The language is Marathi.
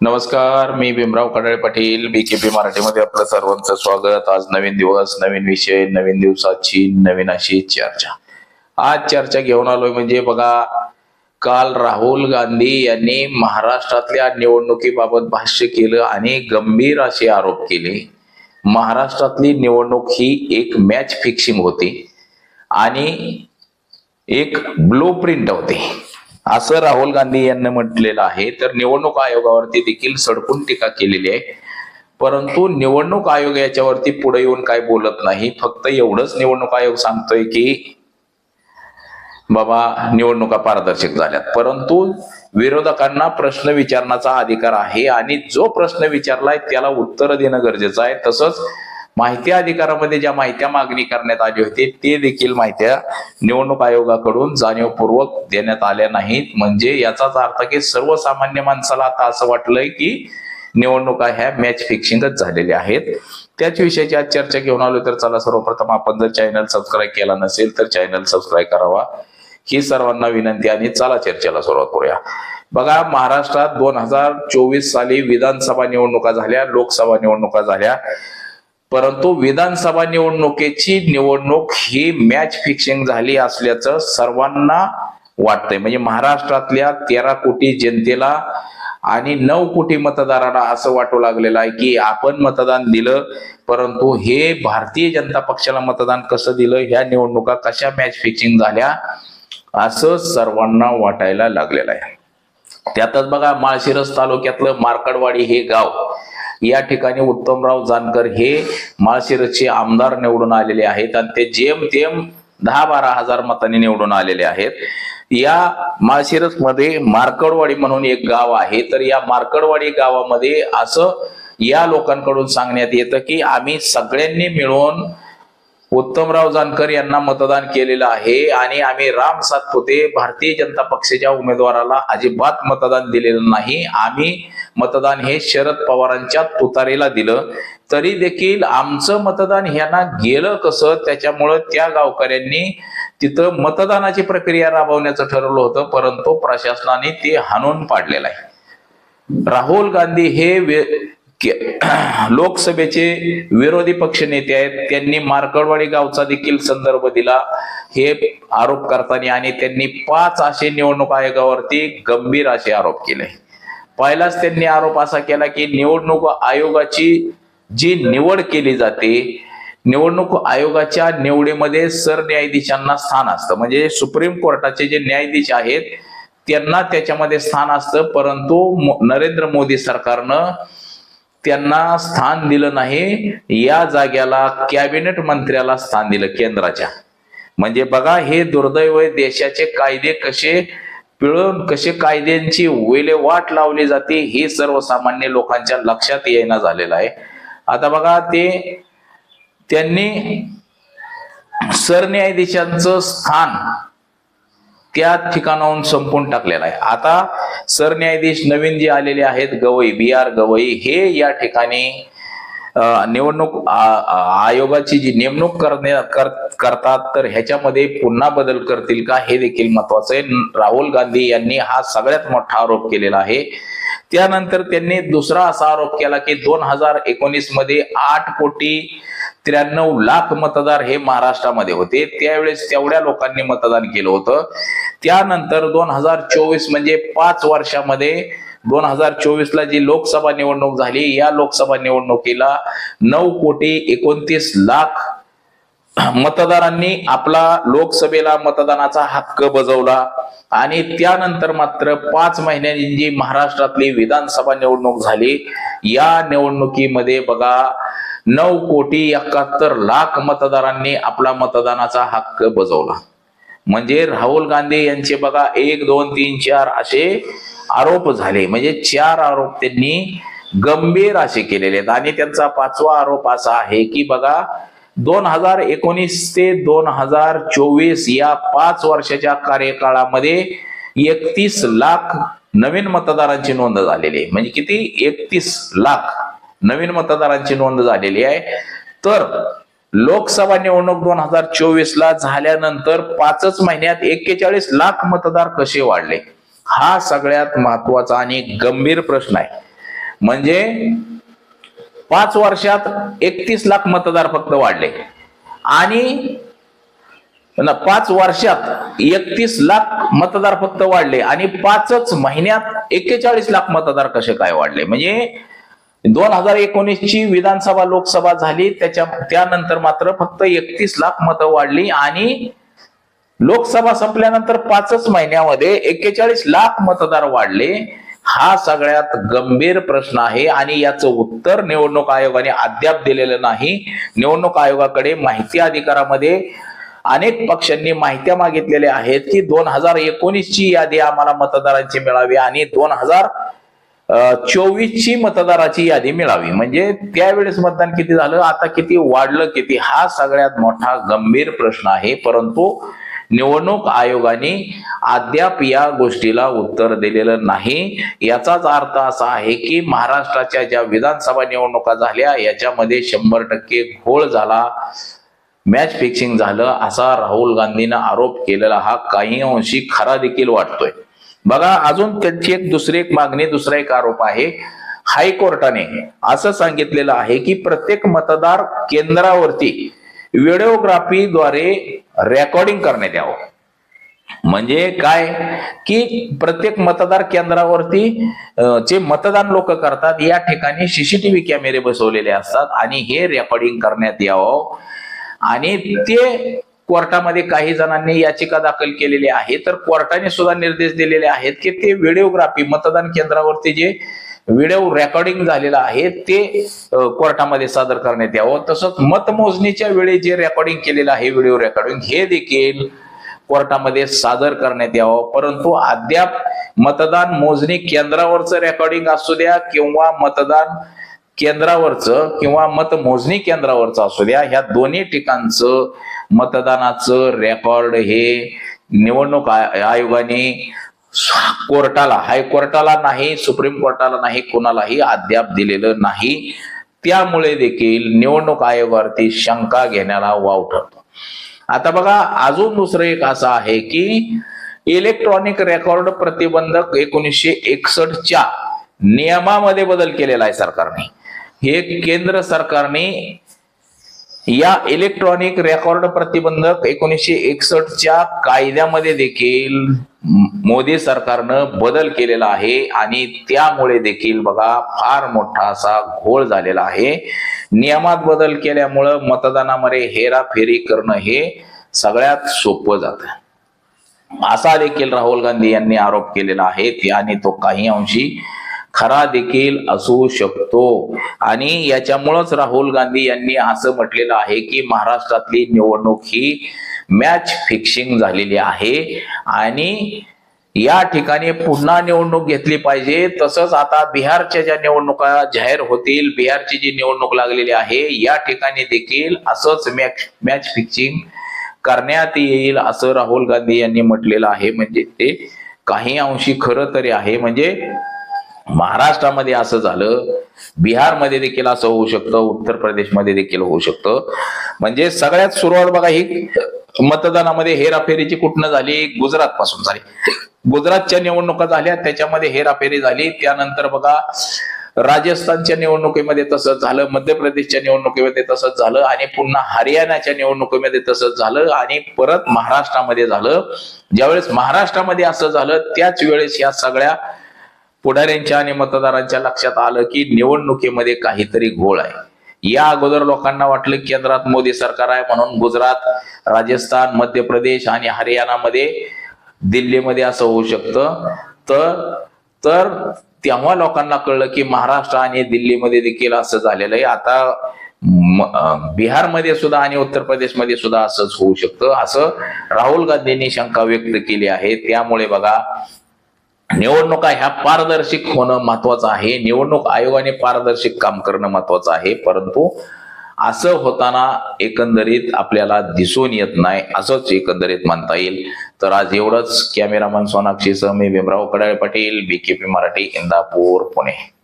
नमस्कार मी भीमराव कडाळे पाटील बीकेपी मराठीमध्ये आपलं सर्वांचं स्वागत. आज नवीन दिवस नवीन विषय नवीन दिवसाची नवीन अशी चर्चा. आज चर्चा घेऊन आलोय म्हणजे बघा काल राहुल गांधी यांनी महाराष्ट्रातल्या निवडणुकीबाबत भाष्य केलं आणि गंभीर असे आरोप केले. महाराष्ट्रातली निवडणूक ही एक मॅच फिक्सिंग होती आणि एक ब्लू प्रिंट होते. असं राहुल गांधी यांनी म्हटलेलं आहे तर निवडणूक आयोगावरती देखील सडकून टीका केलेली आहे. परंतु निवडणूक आयोग याच्यावरती पुढे येऊन काय बोलत नाही फक्त एवढंच निवडणूक आयोग सांगतोय की बाबा निवडणुका पारदर्शक झाल्यात. परंतु विरोधकांना प्रश्न विचारण्याचा अधिकार आहे आणि जो प्रश्न विचारलाय त्याला उत्तर देणं गरजेचं आहे. तसंच माहिती अधिकारामध्ये ज्या माहित्या मागणी करण्यात आली होती ते देखील माहित्या निवडणूक आयोगाकडून जाणीवपूर्वक देण्यात आल्या नाहीत. म्हणजे याचाच अर्थ की सर्वसामान्य माणसाला आता असं वाटलंय की निवडणुका ह्या मॅच फिक्सिंगच झालेल्या आहेत. त्याच विषयाची आज चर्चा घेऊन आलो तर चला सर्वप्रथम आपण जर चॅनल सबस्क्राईब केला नसेल तर चॅनल सबस्क्राईब करावा. ही सर्वांना विनंती आणि चला चर्चेला सुरुवात करूया. बघा महाराष्ट्रात दोन हजार चोवीस साली विधानसभा निवडणुका झाल्या लोकसभा निवडणुका झाल्या. परंतु विधानसभा निवडणुकीची निवडणूक ही मॅच फिक्सिंग झाली असल्याचं सर्वांना वाटतंय. म्हणजे महाराष्ट्रातल्या तेरा कोटी जनतेला आणि नऊ कोटी मतदारांना असं वाटू लागलेलं आहे की आपण मतदान दिलं परंतु हे भारतीय जनता पक्षाला मतदान कसं दिलं ह्या निवडणुका कशा मॅच फिक्सिंग झाल्या असं सर्वांना वाटायला लागलेलं आहे. त्यातच बघा माळशिरस तालुक्यातलं मार्कडवाडी हे गाव या ठिकाणी उत्तमराव जानकर हे माळशिरसचे आमदार निवडून आलेले आहेत आणि ते जेमतेम दहा बारा हजार मतांनी निवडून आलेले आहेत. या माळशिरसमध्ये मार्कडवाडी म्हणून एक गाव आहे. तर या मार्कडवाडी गावामध्ये असं या लोकांकडून सांगण्यात येतं की आम्ही सगळ्यांनी मिळून उत्तमराव जानकर यांना मतदान केलेलं आहे आणि आम्ही राम सातपुते भारतीय जनता पक्षाच्या उमेदवाराला अजिबात मतदान दिलेलं नाही. आम्ही मतदान हे शरद पवारांच्या तुतारीला दिलं. तरी देखील आमचं मतदान ह्यांना गेलं कसं? त्याच्यामुळं त्या गावकऱ्यांनी तिथं मतदानाची प्रक्रिया राबवण्याचं ठरवलं होतं परंतु प्रशासनाने ते हाणून पाडलेलं आहे. राहुल गांधी हे वे- लोकसभेचे विरोधी पक्ष नेते आहेत त्यांनी मार्कडवाडी गावचा देखील संदर्भ दिला. हे आरोप करताना आणि त्यांनी पाच असे निवडणूक आयोगावरती गंभीर असे आरोप केले. पहिलाच त्यांनी आरोप असा केला की निवडणूक आयोगाची जी निवड केली जाते निवडणूक आयोगाच्या निवडीमध्ये सरन्यायाधीशांना स्थान असतं. म्हणजे सुप्रीम कोर्टाचे जे न्यायाधीश आहेत त्यांना त्याच्यामध्ये स्थान असतं परंतु नरेंद्र मोदी सरकारनं त्यांना स्थान दिलं नाही या जाग्याला कॅबिनेट मंत्र्याला स्थान दिलं केंद्राच्या. म्हणजे बघा हे दुर्दैव देशाचे कायदे कसे पिळून कसे कायद्यांची विल्हेवाट लावली जाते हे सर्वसामान्य लोकांच्या लक्षात येणं झालेलं आहे. आता बघा ते त्यांनी सरन्यायाधीशांचं स्थान त्या ठिकाणाहून संपून टाकलेला आहे. आता सरन्यायाधीश नवीन जे आलेले आहेत गवई बी आर गवई. हे या ठिकाणी निवडणूक आयोगाची जी नेमणूक करण्या कर- करतात तर ह्याच्यामध्ये पुन्हा बदल करतील का हे देखील महत्वाचं आहे. राहुल गांधी यांनी हा सगळ्यात मोठा आरोप केलेला आहे. त्यानंतर त्यांनी दुसरा असा आरोप केला की दोन हजार एकोणीसमध्ये आठ कोटी त्र्याण्णव लाख मतदार हे महाराष्ट्रामध्ये होते. त्यावेळेस तेवढ्या लोकांनी मतदान केलं होतं. त्यानंतर दोन हजार चोवीस म्हणजे पाच वर्षामध्ये दोन हजार चोवीस ला जी लोकसभा निवडणूक झाली या लोकसभा निवडणुकीला नऊ कोटी एकोणतीस लाख मतदारांनी आपला लोकसभेला मतदानाचा हक्क बजावला. आणि त्यानंतर मात्र पाच महिन्यांनी जी महाराष्ट्रातली विधानसभा निवडणूक झाली या निवडणुकीमध्ये बघा नऊ कोटी एकाहत्तर लाख मतदारांनी आपला मतदानाचा हक्क बजावला. म्हणजे राहुल गांधी यांचे बघा एक दोन तीन चार असे आरोप झाले. म्हणजे चार आरोप त्यांनी गंभीर असे केलेले आहेत. आणि त्यांचा पाचवा आरोप असा आहे की बघा दोन हजार एकोणीस ते दोन हजार चोवीस या पाच वर्षाच्या कार्यकाळामध्ये एकतीस लाख नवीन मतदारांची नोंद झालेली आहे. म्हणजे किती? एकतीस लाख नवीन मतदारांची नोंद झालेली आहे. तर लोकसभा निवडणूक दोन हजार चोवीस ला झाल्यानंतर पाचच महिन्यात एक्केचाळीस लाख मतदार कसे वाढले? हा सगळ्यात महत्त्वाचा आणि गंभीर प्रश्न आहे. म्हणजे पाच वर्षात एकतीस लाख मतदार फक्त वाढले. आणि पाच वर्षात एकतीस लाख मतदार फक्त वाढले आणि पाचच महिन्यात एक्केचाळीस लाख मतदार कसे काय वाढले? म्हणजे दोन हजार एकोणीस ची विधानसभा लोकसभा झाली. त्याच्या त्यानंतर मात्र फक्त एकतीस लाख मतं वाढली आणि लोकसभा संपल्यानंतर पाचच महिन्यामध्ये एक्केचाळीस लाख मतदार वाढले. हा सगळ्यात गंभीर प्रश्न आहे आणि याचं उत्तर निवडणूक आयोगाने अद्याप दिलेलं नाही. निवडणूक आयोगाकडे माहिती अधिकारामध्ये अनेक पक्षांनी माहित्या मागितलेल्या आहेत की दोन हजार एकोणीस ची यादी आम्हाला मतदारांची मिळावी आणि दोन हजार चोवीस ची मतदाराची यादी मिळावी. म्हणजे त्यावेळेस मतदान किती झालं? आता किती वाढलं किती? हा सगळ्यात मोठा गंभीर प्रश्न आहे. परंतु निवडणूक आयोगाने अद्याप या गोष्टीला उत्तर दिलेलं नाही. याचाच अर्थ असा आहे की महाराष्ट्राच्या ज्या विधानसभा निवडणुका झाल्या याच्यामध्ये शंभर टक्के घोळ झाला. मॅच फिक्सिंग झालं असा राहुल गांधीनं आरोप केलेला हा काही अंशी खरा देखील वाटतोय. बघा अजून त्यांची एक दुसरी एक मागणी दुसरा एक आरोप आहे. हायकोर्टाने असं सांगितलेलं आहे की प्रत्येक मतदार केंद्रावरती व्हिडिओग्राफीद्वारे रेकॉर्डिंग करण्यात यावं म्हणजे काय? की प्रत्येक मतदार केंद्रावरती जे मतदान लोक करतात या ठिकाणी सीसीटीव्ही कॅमेरे बसवलेले असतात आणि हे रेकॉर्डिंग करण्यात यावं. आणि ते कोर्टामध्ये काही जणांनी याचिका दाखल केलेली आहे. तर कोर्टाने सुद्धा निर्देश दिलेले आहेत की ते व्हिडिओग्राफी मतदान केंद्रावरती जे व्हिडिओ रेकॉर्डिंग झालेलं आहे ते कोर्टामध्ये सादर करण्यात यावं. तसंच मतमोजणीच्या वेळी जे रेकॉर्डिंग केलेलं आहे व्हिडिओ रेकॉर्डिंग हे देखील कोर्टामध्ये सादर करण्यात यावं. परंतु अद्याप मतदान मोजणी केंद्रावरचं रेकॉर्डिंग असू द्या किंवा मतदान केंद्रावरचं किंवा मतमोजणी केंद्रावरचं असू द्या ह्या दोन्ही ठिकाणचं मतदानाचं रेकॉर्ड हे निवडणूक आय- आयोगाने कोर्टाला हायकोर्टाला नाही सुप्रीम कोर्टाला नाही कोणालाही अद्याप दिलेलं नाही. त्यामुळे देखील निवडणूक आयोगावरती शंका घेण्याला वाव ठरतो. आता बघा अजून दुसरं एक असं आहे की इलेक्ट्रॉनिक रेकॉर्ड प्रतिबंधक एकोणीसशे एकसष्टच्या नियमामध्ये बदल केलेला आहे सरकारने. हे केंद्र सरकारने या इलेक्ट्रॉनिक रेकॉर्ड प्रतिबंधक एकोणीसशे एकसष्टच्या कायद्यामध्ये देखील मोदी सरकारनं बदल केलेला आहे आणि त्यामुळे देखील बघा फार मोठा असा घोळ झालेला आहे. नियमात बदल केल्यामुळं मतदानामध्ये हेराफेरी करणं हे सगळ्यात सोपं जातं. असा देखील राहुल गांधी यांनी आरोप केलेला आहे. आणि तो काही अंशी खरा देखील असू शकतो. आणि याच्यामुळंच राहुल गांधी यांनी असं म्हटलेलं आहे की महाराष्ट्रातली निवडणूक ही मॅच फिक्सिंग झालेली आहे. आणि या ठिकाणी पुन्हा निवडणूक घेतली पाहिजे. तसंच आता बिहारच्या ज्या निवडणुका जाहीर होतील बिहारची जी निवडणूक लागलेली आहे या ठिकाणी देखील असंच मॅच मॅच फिक्सिंग करण्यात येईल असं राहुल गांधी यांनी म्हटलेलं आहे. म्हणजे ते काही अंशी खरं तरी आहे. म्हणजे महाराष्ट्रामध्ये असं झालं बिहारमध्ये देखील असं होऊ शकतं उत्तर प्रदेशमध्ये देखील होऊ शकतं. म्हणजे सगळ्यात सुरुवात बघा ही मतदानामध्ये हेराफेरीची कुठनं झाली? गुजरात पासून झाली. गुजरातच्या निवडणुका झाल्या त्याच्यामध्ये हेराफेरी झाली. त्यानंतर बघा राजस्थानच्या निवडणुकीमध्ये तसंच झालं मध्य प्रदेशच्या निवडणुकीमध्ये तसंच झालं आणि पुन्हा हरियाणाच्या निवडणुकीमध्ये तसंच झालं आणि परत महाराष्ट्रामध्ये झालं. ज्यावेळेस महाराष्ट्रामध्ये असं झालं त्याच वेळेस या सगळ्या पुढाऱ्यांच्या आणि मतदारांच्या लक्षात आलं की निवडणुकीमध्ये काहीतरी घोळ आहे. या अगोदर लोकांना वाटलं केंद्रात मोदी सरकार आहे म्हणून गुजरात राजस्थान मध्य प्रदेश आणि हरियाणामध्ये दिल्लीमध्ये असं होऊ शकतं. तर तर तेव्हा लोकांना कळलं की महाराष्ट्र आणि दिल्लीमध्ये देखील असं झालेलं आहे. आता बिहारमध्ये सुद्धा आणि उत्तर प्रदेशमध्ये सुद्धा असंच होऊ शकतं. असं राहुल गांधींनी शंका व्यक्त केली आहे. त्यामुळे बघा निवडणुका ह्या पारदर्शक होणं महत्वाचं आहे. निवडणूक आयोगाने पारदर्शक काम करणं महत्वाचं आहे. परंतु असं होताना एकंदरीत आपल्याला दिसून येत नाही असंच एकंदरीत म्हणता येईल. तर आज एवढंच. कॅमेरामन सोनाक्षी सह मी भीमराव कडाळे पाटील बीकेपी मराठी इंदापूर पुणे.